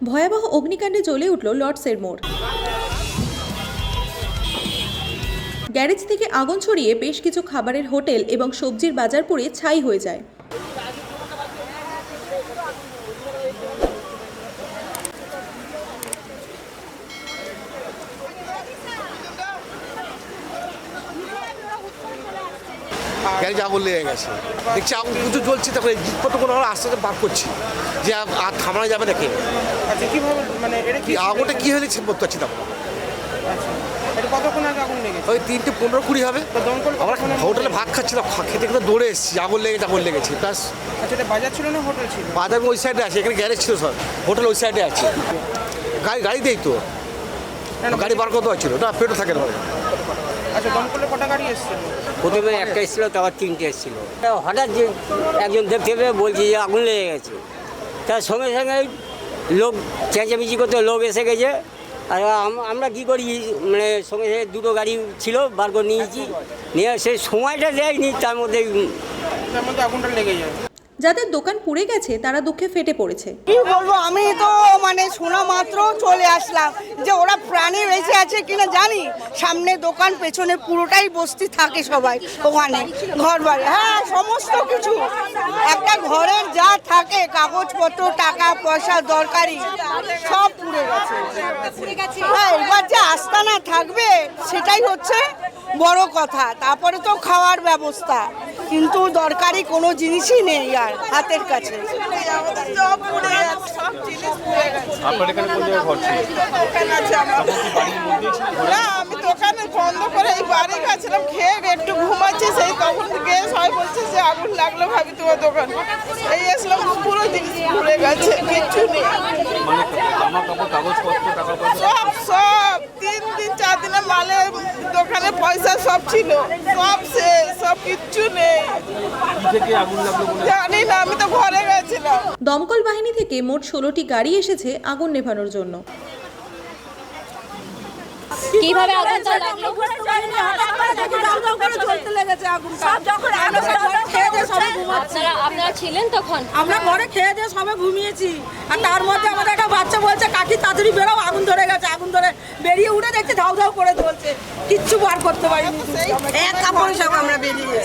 ভয়াবহ অগ্নিকাণ্ডে জ্বলে উঠল লর্ডসের মোড়। গ্যারেজ থেকে আগুন ছড়িয়ে বেশ কিছু খাবারের হোটেল এবং সবজির বাজার পুড়ে ছাই হয়ে যায়। গ্যারেজে আগুন লেগে গেছে? দেখছি আগুন প্রচুর জ্বলছে তারপরে জিনিসপত্র কোনো আস্তে আস্তে বার করছি। যে আর থামানো যাবে নাকি? আচ্ছা কীভাবে মানে এটা কি কি আগুনটা কী ঠিক বলতে পারছি না। আচ্ছা কতক্ষণ আগে আগুন লেগেছে? ওই তিনটে পনেরো কুড়ি হবে। তো আমরা হোটেলে ভাত খাচ্ছিলাম খেতে খেতে দৌড়ে এসেছি আগুন লেগেছে আগুন লেগেছে প্লাস আচ্ছা এটা বাজার ছিল না হোটেল ছিল? বাজার ওই সাইডে আছে এখানে গ্যারেজ ছিল সব হোটেল ওই সাইডে আছে। গাড়ি গাড়িতেই তো। না, না, গাড়ি বার করতে পারছিল না পেটও থাকে না। আচ্ছা দমকলে কটা গাড়ি এসেছিল প্রথমে একটা এসেছিল তারপর তিনটে এসেছিল। হঠাৎ যে একজন দেখতে পেয়ে বলছি যে আগুন লেগে গেছে। তার সঙ্গে সঙ্গে লোক চেঁচামেচি করতে লোক এসে গেছে। আর আমরা কি করি মানে সঙ্গে সঙ্গে দুটো গাড়ি ছিল বার করে নিয়েছি। নিয়ে সেই সময়টা দেয়নি তার মধ্যে তার মধ্যে আগুনটা লেগে যায়। যাদের দোকান পুড়ে গেছে, তারা দুঃখে ফেটে পড়েছে। কি বলব, আমি তো মানে শোনা মাত্র চলে আসলাম যে ওরা প্রাণে বেঁচে আছে কিনা জানি। সামনে দোকান, পেছনে পুরোটাই বস্তি থাকে সবাই ওখানে ঘর বাড়ি হ্যাঁ সমস্ত কিছু। একটা ঘরের যা থাকে, কাগজপত্র, টাকা পয়সা দরকারি, সব পুড়ে গেছে। হ্যাঁ এবার যে আস্তানা থাকবে, সেটাই হচ্ছে বড় কথা তারপরে তো খাওয়ার ব্যবস্থা। কিন্তু দরকারি কোনো জিনিসই নেই আর হাতের কাছে। আমি দোকানে বন্ধ করে এই বাড়ি গেছিলাম খেয়ে একটু ঘুমাচ্ছি সেই তখন গিয়ে সবাই বলছে যে আগুন লাগল ভাবি তোমার দোকান। এই আসলাম পুরো জিনিস ঘুরে গেছে কিচ্ছু নেই। মানে সব পয়সা সব ছিল সব শেষ সব কিচ্ছু নেই। কি থেকে আগুন লাগল বলে জানি না আমি তো ঘরে গেছিলাম। দমকল বাহিনী থেকে মোট ষোলোটি গাড়ি এসেছে আগুন নেভানোর জন্য। কীভাবে আগুনটা লাগল? আপনারা আপনারা ছিলেন তখন? আমরা ঘরে খেয়ে দিয়ে সবাই ঘুমিয়েছি। আর তার মধ্যে আমাদের একটা বাচ্চা বলছে কাকি তাড়াতাড়ি বেরো আগুন ধরে গেছে আগুন ধরে বেরিয়ে উঠে দেখছি ধাউ ধাউ করে চলছে কিচ্ছু বার করতে পারিনি। এক কাপড় সব আমরা বেরিয়ে